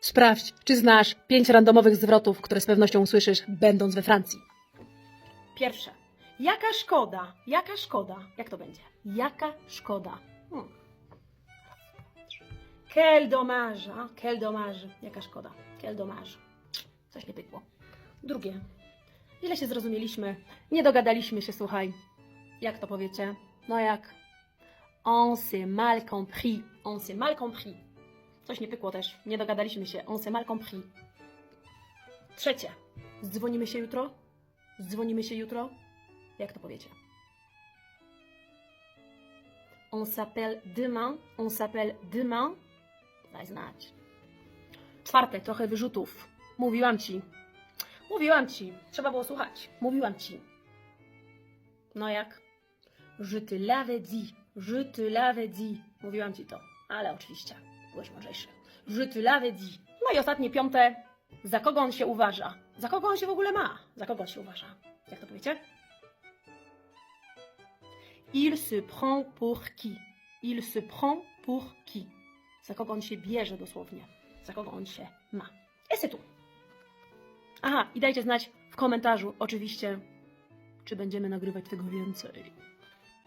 Sprawdź, czy znasz pięć randomowych zwrotów, które z pewnością usłyszysz, będąc we Francji. Pierwsze. Jaka szkoda? Jaka szkoda? Jak to będzie? Jaka szkoda? Hmm. Quel dommage? Quel dommage. Jaka szkoda? Quel dommage. Coś nie pykło. Drugie. Ile się zrozumieliśmy? Nie dogadaliśmy się, słuchaj. Jak to powiecie? No jak? On s'est mal compris. On s'est mal compris. Coś nie pykło też. Nie dogadaliśmy się. On s'est mal compris. Trzecie. Zdzwonimy się jutro? Zdzwonimy się jutro? Jak to powiecie? On s'appelle demain. On s'appelle demain. Daj znać. Czwarte, trochę wyrzutów. Mówiłam ci. Mówiłam ci. Trzeba było słuchać. Mówiłam ci. No jak? Je te l'avais dit. Je te l'avais dit. Mówiłam ci to. Ale oczywiście. Byłeś mądrzejszy. Je te l'avais dit. No i ostatnie, piąte. Za kogo on się uważa? Za kogo on się w ogóle ma? Za kogo on się uważa? Jak to powiecie? Il se prend pour qui? Il se prend pour qui? Za kogo on się bierze dosłownie? Za kogo on się ma? Et c'est tout. Aha, i dajcie znać w komentarzu oczywiście, czy będziemy nagrywać tego więcej.